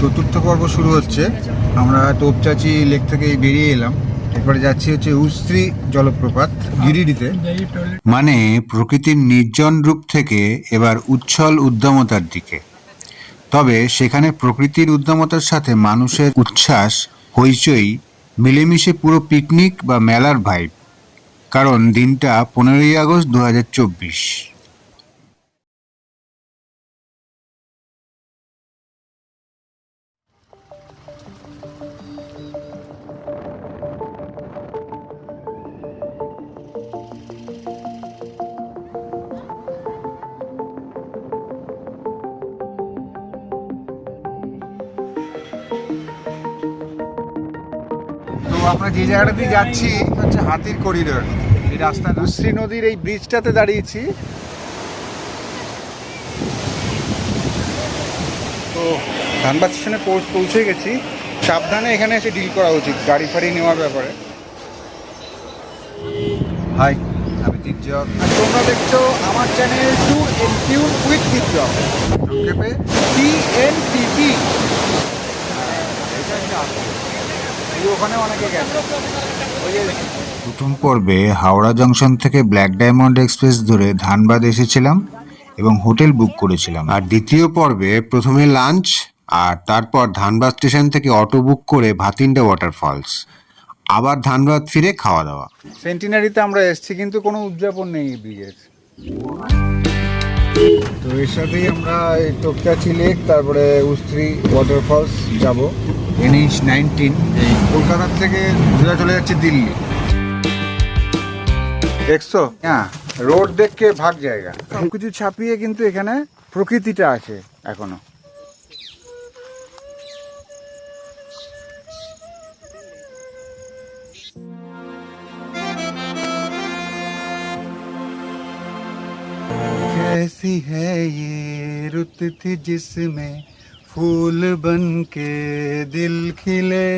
চতুর্থ পর্ব শুরু হচ্ছে। আমরা তোপচাচি লেক থেকে বেরিয়ে এলাম। এরপরে যাচ্ছি হচ্ছে উস্ত্রি জলপ্রপাত, গিরিডিতে। মানে প্রকৃতির নির্জন রূপ থেকে এবার উচ্ছল উদ্দামতার দিকে। তবে সেখানে প্রকৃতির উদ্দামতার সাথে মানুষের উচ্ছ্বাস, হইচই, মিলেমিশে পুরো পিকনিক বা মেলার ভাইব। কারণ দিনটা পনেরোই আগস্ট দু হাজার চব্বিশ। আমরা যে জায়গাটা দিয়ে যাচ্ছি হচ্ছে হাতির করিডোর। এই রাস্তা উশ্রী নদীর এই ব্রিজটাতে দাঁড়িয়েছি। তো ধানবাদ স্টেশনে পৌঁছে গেছি। সাবধানে এখানে এসে ডিল করা উচিত গাড়ি ফাড়ি নেওয়ার ব্যাপারে। হাই আমি দীপজক আর তোমরা দেখছ আমার channel two n tune with দীপজক সংক্ষেপে টি এন অনেকে গেছে ওই যে প্রথম পর্বে হাওড়া জংশন থেকে ব্ল্যাক ডায়মন্ড এক্সপ্রেস ধরে ধানবাদ এসেছিলাম এবং হোটেল বুক করেছিলাম। আর দ্বিতীয় পর্বে প্রথমে লাঞ্চ আর তারপর ধানবাদ স্টেশন থেকে অটো বুক করে ভাতিন্ডা ওয়াটারফলস। আবার ধানবাদ ফিরে খাওয়া দাওয়া। সেন্টিনারিতে আমরা এসেছি কিন্তু কোনো উদযাপন নেই এই ব্রিজের তো এর সাথেই আমরা এই টোপচাচি লেক তারপরে উস্ত্রি ওয়াটারফলস যাব। এনএইচ নাইনটিন এই কলকাতার থেকে সোজা চলে যাচ্ছে দিল্লি দেখছো হ্যাঁ রোড দেখকে ভাগ জায়গা সবকিছু ছাপিয়ে কিন্তু এখানে প্রকৃতিটা আছে এখনো कैसी है ये रुत थी जिसमें ফুল বনকে দিল খিলে।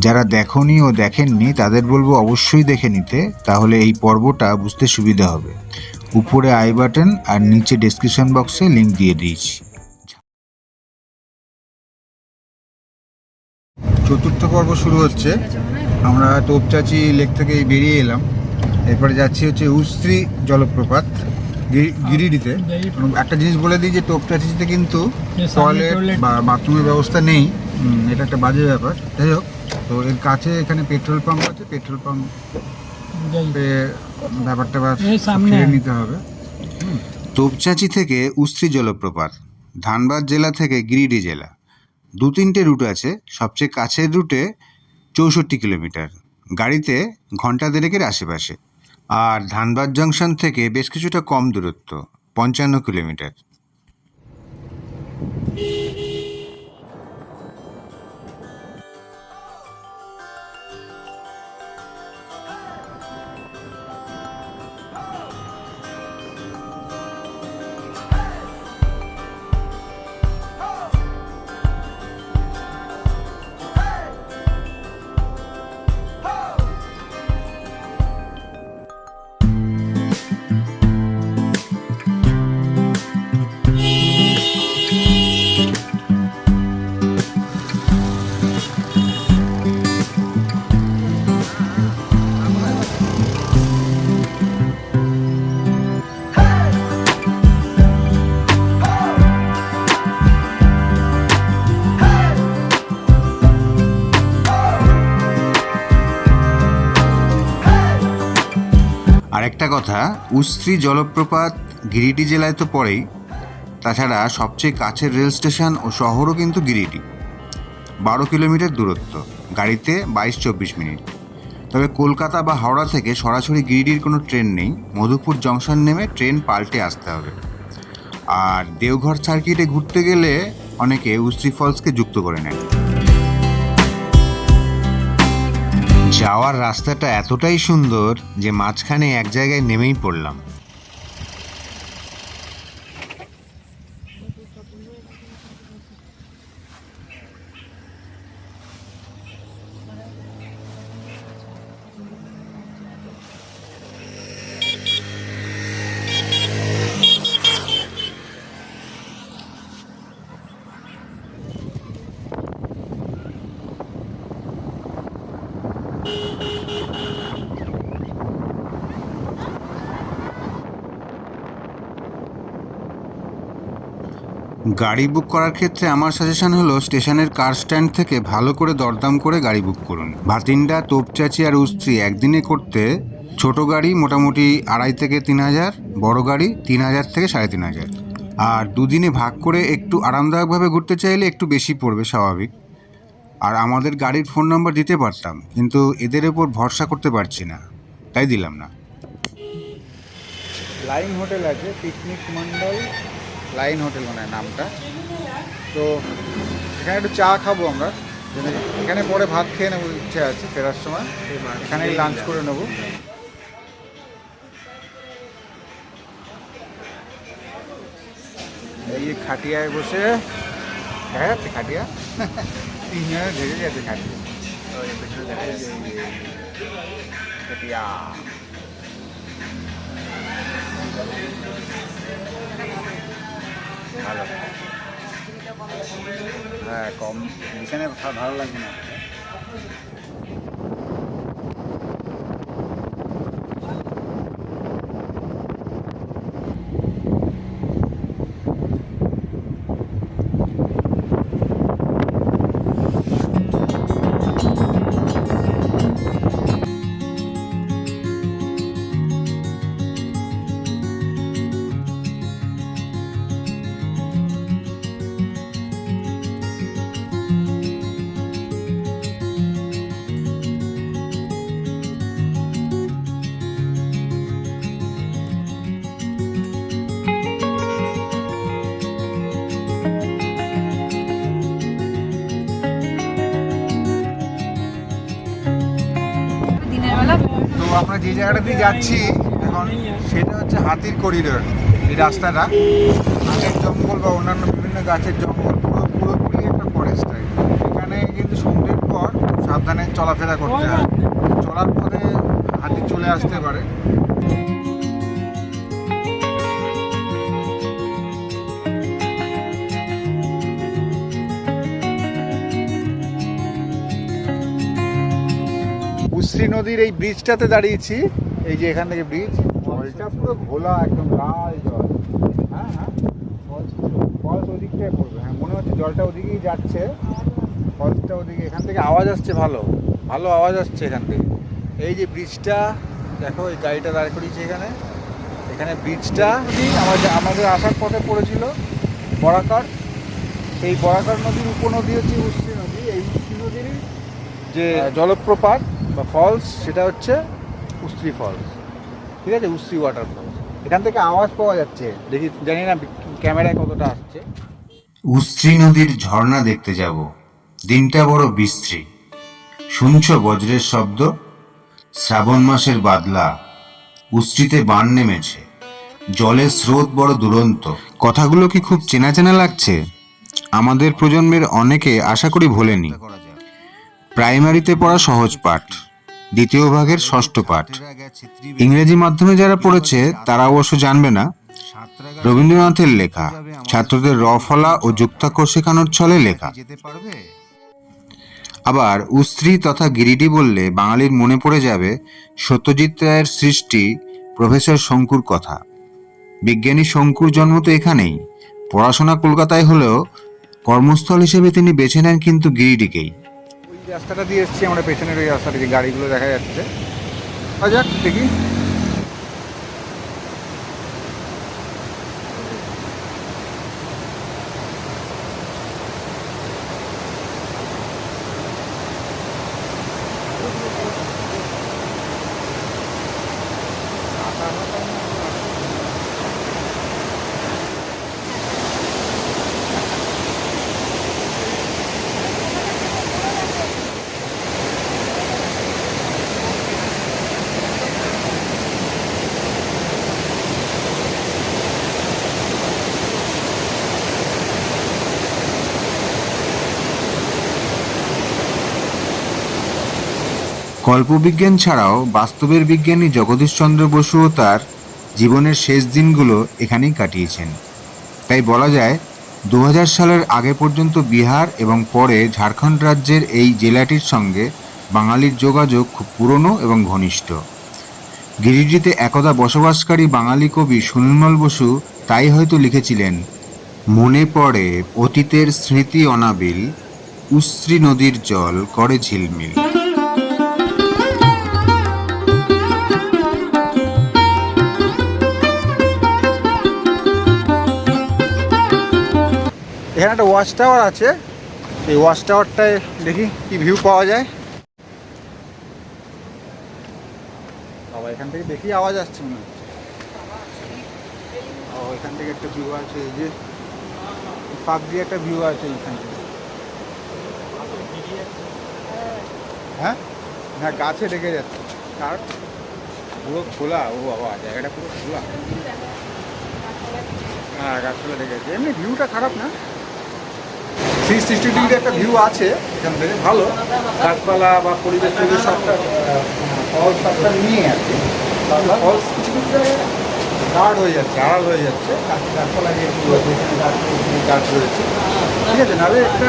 যারা দেখনি ও দেখেননি তাদের বলব অবশ্যই দেখে নিতে তাহলে এই পর্বটা বুঝতে সুবিধা হবে। উপরে আই বাটন আর নিচে ডেসক্রিপশন বক্সে লিংক দিয়ে দিয়েছি। চতুর্থ পর্ব শুরু হচ্ছে। আমরা তোপচাচি লেক থেকে বেরিয়ে এলাম। এরপরে যাচ্ছি হচ্ছে উস্ত্রি জলপ্রপাত। গিরিডিতে। একটা জিনিস বলে দিই যে তোপচাচিতে কিন্তু টয়লেট বা বাথরুমের ব্যবস্থা নেই। এটা একটা বাজে ব্যাপার। যাই হোক তো এর কাছে এখানে পেট্রোল পাম্প আছে। পেট্রোল পাম্প ব্যাপারটা। ফিরে নিতে হবে। তোপচাচি থেকে উস্ত্রি জলপ্রপাত ধানবাদ জেলা থেকে গিরিডি জেলা। দু তিনটে রুট আছে। সবচেয়ে কাছের রুটে চৌষট্টি কিলোমিটার। গাড়িতে ঘণ্টা দেড়েকের আশেপাশে। আর ধানবাদ জংশন থেকে বেশ কিছুটা কম দূরত্ব পঞ্চান্ন কিলোমিটার। আরেকটা কথা উস্ত্রি জলপ্রপাত গিরিডি জেলায় তো পড়েই। তাছাড়া সবচেয়ে কাছের রেল স্টেশন ও শহরও কিন্তু গিরিডি বারো কিলোমিটার দূরত্ব, গাড়িতে বাইশ চব্বিশ মিনিট। তবে কলকাতা বা হাওড়া থেকে সরাসরি গিরিডির কোনো ট্রেন নেই। মধুপুর জংশন নেমে ট্রেন পাল্টে আসতে হবে। আর দেওঘর সার্কিটে ঘুরতে গেলে অনেকে উস্ত্রি ফলসকে যুক্ত করে নেন। যাওয়ার রাস্তাটা এতটাই সুন্দর যে মাঝখানে এক জায়গায় নেমেই পড়লাম। গাড়ি বুক করার ক্ষেত্রে আমার সাজেশন হলো স্টেশনের কার স্ট্যান্ড থেকে ভালো করে দরদাম করে গাড়ি বুক করুন। ভাতিন্ডা, তোপচাচি আর উস্ত্রি একদিনে করতে ছোট গাড়ি মোটামুটি আড়াই থেকে তিন হাজার, বড় গাড়ি তিন হাজার থেকে সাড়ে তিন হাজার। আর দুদিনে ভাগ করে একটু আরামদায়কভাবে ঘুরতে চাইলে একটু বেশি পড়বে, স্বাভাবিক। আর আমাদের গাড়ির ফোন নাম্বার দিতে পারতাম, কিন্তু এদের ওপর ভরসা করতে পারছি না, তাই দিলাম না। লাইন হোটেল আছে, পিকনিক মন্ডল। লাইন হোটেল মানে নামটা। তো এখানে একটু চা খাব আমরা। এখানে পরে ভাত খেয়ে নেব ইচ্ছে আছে ফেরার সময়। এখানেই লাঞ্চ করে নেব। এই খাটিয়ায় বসে। হ্যাঁ যাচ্ছে খাটিয়া? তিনজনে ঢেকে গেছে খাটিয়া। খাটিয়া। ভালো। হ্যাঁ কম। বিছানায় ভালো লাগে না। আমরা যে জায়গাটা দিয়ে যাচ্ছি, এখন সেটা হচ্ছে হাতির করিডোর, এই রাস্তাটা। গাছের জঙ্গল বা অন্যান্য বিভিন্ন গাছের জঙ্গল, পুরো পুরোপুরি একটা ফরেস্ট এখানে কিন্তু সন্ধ্যের পর সাবধানে চলাফেরা করতে হয়। চলার পরে হাতি চলে আসতে পারে। উশ্রী নদীর এই ব্রিজটাতে দাঁড়িয়েছি। এই যে এখান থেকে ব্রিজ জলটা পুরো ঘোলা, একদম লাল জল। হ্যাঁ হ্যাঁ। ফলস ওদিকটায় পড়বে। হ্যাঁ মনে হচ্ছে জলটা ওদিকেই যাচ্ছে। ফলসটা ওদিকে, এখান থেকে আওয়াজ আসছে ভালো। ভালো আওয়াজ আসছে এখান থেকে। এই যে ব্রিজটা দেখো, এই গাড়িটা দাঁড় করিয়েছে এখানে। এখানে ব্রিজটা আমাদের আমাদের আসার পথে পড়েছিল বরাকর। সেই বরাকর নদীর উপনদী হচ্ছে উশ্রী নদী। এই উশ্রী নদীর যে জলপ্রপাত বা ফলস সেটা হচ্ছে উস্ত্রি ফলস ঠিক আছে? উস্ত্রি ওয়াটার ফলস এখান থেকে আওয়াজ পাওয়া যাচ্ছে। দেখি, জানি না ক্যামেরায় কতটা আসছে। উস্ত্রী নদীর ঝর্ণা দেখতে যাব। দিনটা বড় বিশ্রী শুনছ বজ্রের শব্দ? শ্রাবণ মাসের বাদলা। উস্ত্রিতে বান নেমেছে। জলের স্রোত বড় দুরন্ত। কথাগুলো কি খুব চেনা চেনা লাগছে? আমাদের প্রজন্মের অনেকে আশা করি ভোলেনি। প্রাইমারিতে পড়া সহজ পাঠ, দ্বিতীয় ভাগের ষষ্ঠ পাঠ। ইংরেজি মাধ্যমে যারা পড়েছে তারা অবশ্য জানবে না। রবীন্দ্রনাথের লেখা, ছাত্রদের রফলা ও যুক্তাক্ষর শেখানোর ছলে লেখা। আবার উস্ত্রী তথা গিরিডি বললে বাঙালির মনে পড়ে যাবে, সত্যজিৎ রায়ের সৃষ্টি, প্রফেসর শঙ্কুর কথা। বিজ্ঞানী শঙ্কুর জন্ম তো এখানেই। পড়াশোনা কলকাতায় হলেও কর্মস্থল হিসেবে তিনি বেছে নেন কিন্তু গিরিডিকেই। রাস্তাটা দিয়ে এসছি আমরা পেছনের ওই রাস্তাটা যে গাড়িগুলো দেখা যাচ্ছে। যাক দেখি। কল্পবিজ্ঞান ছাড়াও বাস্তবের বিজ্ঞানী জগদীশচন্দ্র বসুও তার জীবনের শেষ দিনগুলো এখানেই কাটিয়েছেন। তাই বলা যায় দু হাজার সালের আগে পর্যন্ত বিহার এবং পরে ঝাড়খণ্ড রাজ্যের এই জেলাটির সঙ্গে বাঙালির যোগাযোগ খুব পুরনো এবং ঘনিষ্ঠ। গিরিডিতে একদা বসবাসকারী বাঙালি কবি সুনির্মল বসু তাই হয়তো লিখেছিলেন, মনে পড়ে অতীতের স্মৃতি অনাবিল, উশ্রী নদীর জল করে ঝিলমিল। এখানে একটা ওয়াচ টাওয়ার আছে। এই ওয়াচ টাওয়ারটায় দেখি কি ভিউ পাওয়া যায়। বাবা, এখান থেকে দেখি আওয়াজ আসছে মনে হচ্ছে। এখান থেকে একটা ভিউ আছে, এই যে ফাঁক দিয়ে একটা ভিউ আছে এইখান থেকে হ্যাঁ? হ্যাঁ গাছে লেগে যাচ্ছে। কার? পুরো খোলা। ও বাবা, জায়গাটা পুরো খোলা। হ্যাঁ গাছপালা লেগে যাচ্ছে। এমনি ভিউটা খারাপ না? থ্রি সিক্সটি ডিগ্রি একটা ভিউ আছে এখান থেকে ভালো। গাছপালা বা পরিবেশ টরিবেশ সবটা ফল সবটা নিয়ে আর কি ফল? কিছু কিছু জায়গায় গাঢ় হয়ে যাচ্ছে। আড়াল হয়ে যাচ্ছে। গাছপালা নিয়ে গাছ রয়েছে। ঠিক আছে নাহলে একটা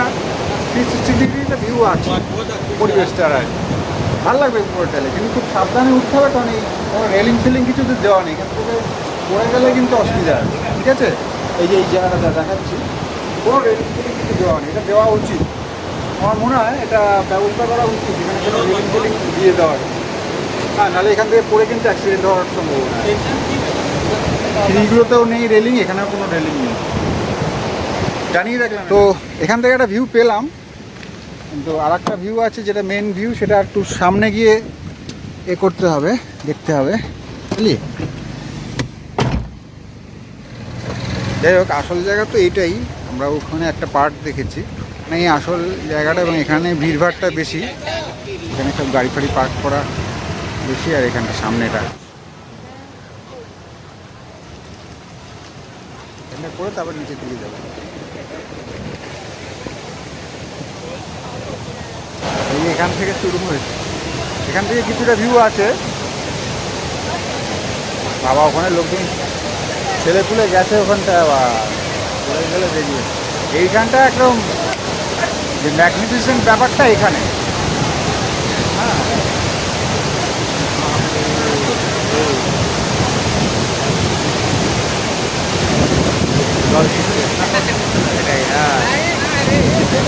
থ্রি সিক্সটি ডিগ্রি একটা ভিউ আছে পরিবেশটার আর। ভালো লাগবে পুরোটালে কিন্তু খুব সাবধানে উঠতে হবে কারণ এই কোনো রেলিং ফেলিং কিছু তো দেওয়া নেই। থেকে পড়ে গেলে কিন্তু অসুবিধা আছে। ঠিক আছে? এই যে এই জায়গাটা দেখাচ্ছি কোনো রেলিং ফেলিং কিছু দেওয়া নেই, এটা দেওয়া উচিত। আমার মনে হয় এটা ব্যবস্থা করা উচিত এখানে কোনো রেলিং ফেলিং দিয়ে দেওয়া হ্যাঁ নাহলে এখান থেকে পড়ে কিন্তু অ্যাক্সিডেন্ট হওয়ার সম্ভাবনা। সিঁড়িগুলোতেও নেই রেলিং এখানেও কোনো রেলিং নেই। জানিয়ে রাখলাম তো এখান থেকে একটা ভিউ পেলাম, কিন্তু আর একটা ভিউ আছে যেটা মেন ভিউ সেটা একটু সামনে গিয়ে এ করতে হবে, দেখতে হবে। বুঝলি? যাই হোক, আসল জায়গা তো এইটাই আমরা ওখানে একটা পার্ট দেখেছি। মানে এই আসল জায়গাটা এবং এখানে ভিড়ভাড়টা বেশি। এখানে সব গাড়ি ফাড়ি পার্ক করা বেশি আর এখানটা সামনেটা। এখানে করে তারপর নিচের দিকে যাব। এখান থেকে শুরু হয়েছে। এখান থেকে কিছুটা ভিউ আছে। বাবা, ওখানে লোকজন ছেলে পুলে গেছে ওখানটা আবার। এইখানটা একদম যে ম্যাগনিফিসেন্ট ব্যাপারটা এখানে।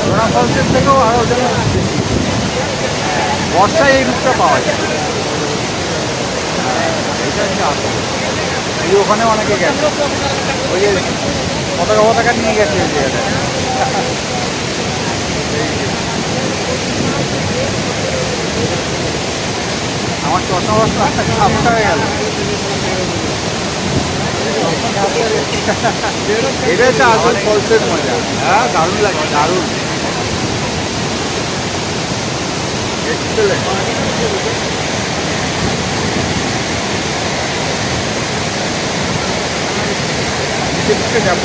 সোনা ফলসের থেকেও আরও বর্ষায় এই রূপটা পাওয়া যায়। হ্যাঁ, এটা হচ্ছে আসল ওখানে অনেকে গেছে। ওই যে পতাকা পতাকা নিয়ে গেছে এই জায়গাটা আমার চশমা বস্তা সাতটা হয়ে গেল। এটা হচ্ছে আসল ফলসের মজা। হ্যাঁ দারুণ লাগে, দারুণ। এক্সেলেন্ট দিকে যাব।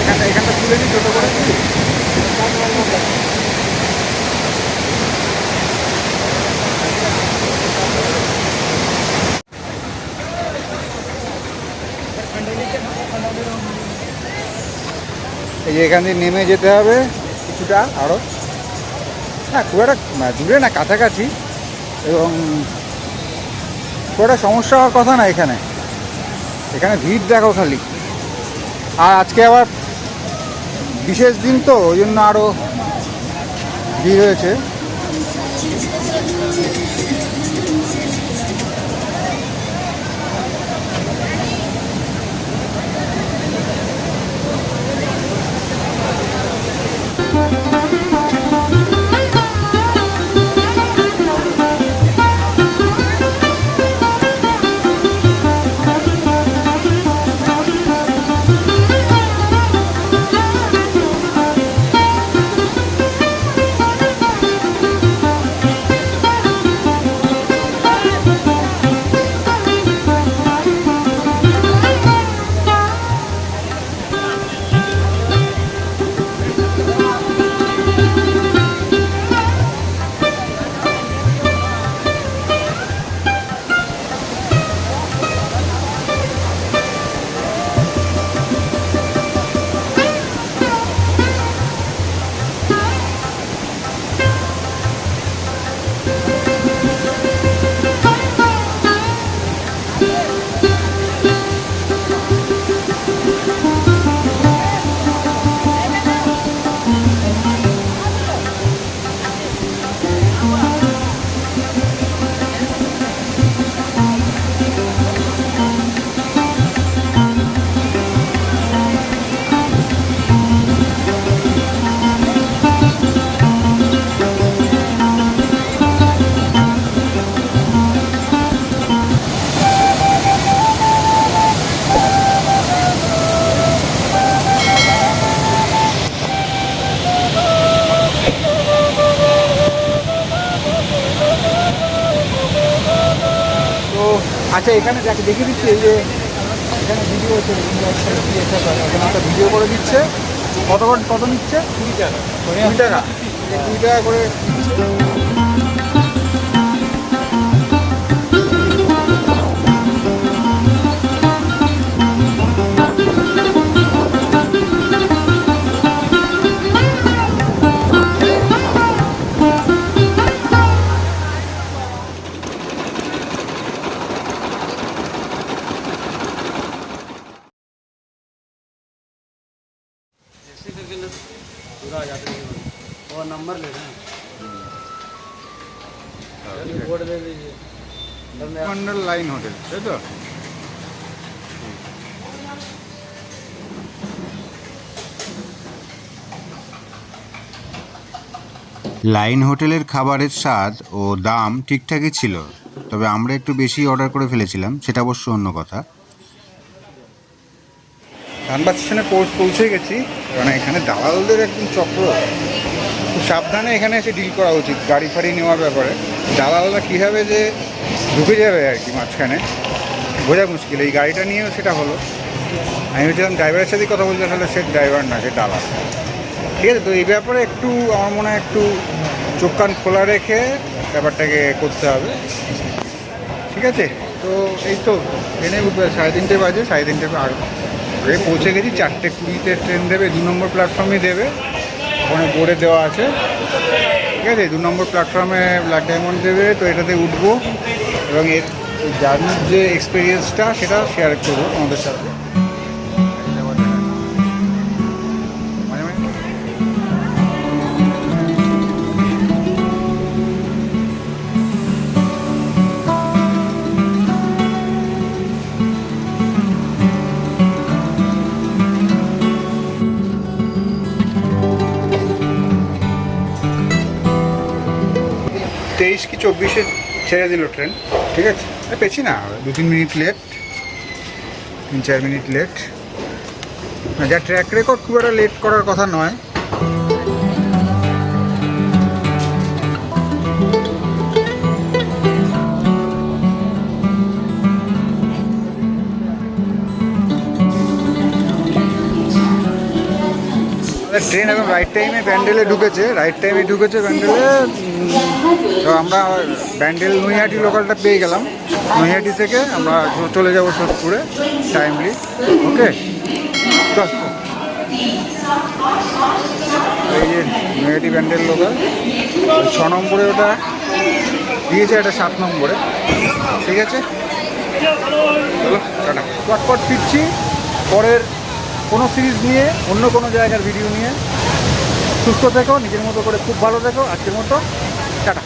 এখানটা এখানটা তুলে নিই ছোটো করে দিই এই যে এখান দিয়ে নেমে যেতে হবে কিছুটা আরও হ্যাঁ খুব একটা দূরে না, কাছাকাছি। এবং খুব একটা সমস্যা হওয়ার কথা না এখানে। এখানে ভিড় দেখো খালি। আর আজকে আবার বিশেষ দিন তো ওই জন্য আরও ভিড় হয়েছে। আচ্ছা এখানে যাকে দেখিয়ে দিচ্ছি এই যে এখানে ভিডিও হচ্ছে একটা ভিডিও করে দিচ্ছে। কত কত নিচ্ছে? কুড়ি টাকা। কুড়ি টাকা। কুড়ি টাকা করে তাই তো লাইন হোটেলের খাবারের স্বাদ ও দাম ঠিকঠাকই ছিল তবে আমরা একটু বেশি অর্ডার করে ফেলেছিলাম সেটা অবশ্য অন্য কথা। ধানবাদ স্টেশনে পৌঁছে গেছি কারণ এখানে দালালদের একদম চক্র। খুব সাবধানে এখানে এসে ডিল করা উচিত গাড়ি ফাড়ি নেওয়ার ব্যাপারে। দালালরা কীভাবে যে ঢুকে যাবে আর কি মাঝখানে। বোঝা মুশকিল, এই গাড়িটা নিয়েও সেটা হলো। আমি ভেবেছিলাম ড্রাইভারের সাথে কথা বলতে তাহলে সে ড্রাইভার না, সে দালাল। ঠিক আছে, তো এই ব্যাপারে একটু আমার মনে হয় একটু চোখ কান খোলা রেখে ব্যাপারটাকে করতে হবে। ঠিক আছে, তো এই তো, ট্রেনে সাড়ে তিনটে বাজে, সাড়ে তিনটে আগে পৌঁছে গেছি, চারটে কুড়িতে ট্রেন দেবে, দু নম্বর প্ল্যাটফর্মে দেবে। ওখানে বোর্ডে দেওয়া আছে। ঠিক আছে, দু নম্বর প্ল্যাটফর্মে ব্ল্যাক ডায়মন্ড দেবে, তো এটাতে উঠবো। এবং এর জার্নির যে এক্সপিরিয়েন্সটা সেটা শেয়ার করব তোমাদের সাথে। তেইশ কি চব্বিশে ছেড়ে দিল ট্রেন। ঠিক আছে? পেছি না, দু তিন মিনিট লেট তিন চার মিনিট লেট যা ট্র্যাক রেকর্ড খুব একটা লেট করার কথা নয়। ট্রেন এখন রাইট টাইমে ব্যান্ডেলে ঢুকেছে রাইট টাইমে ঢুকেছে ব্যান্ডেলে তো আমরা ব্যান্ডেল নৈহাটি লোকালটা পেয়ে গেলাম। নৈহাটি থেকে আমরা চলে যাব সোদপুরে টাইমলি ওকে এই যে নৈহাটি ব্যান্ডেল লোকাল ছ নম্বরে ওটা দিয়েছে এটা সাত নম্বরে, ঠিক আছে? চলো, টাটা। পটপট ফিরছি, পরের কোনো সিরিজ নিয়ে, অন্য কোনো জায়গার ভিডিও নিয়ে, সুস্থ থেকো, নিজের মতো করে খুব ভালো থেকো, আজকের মতো, টাটা।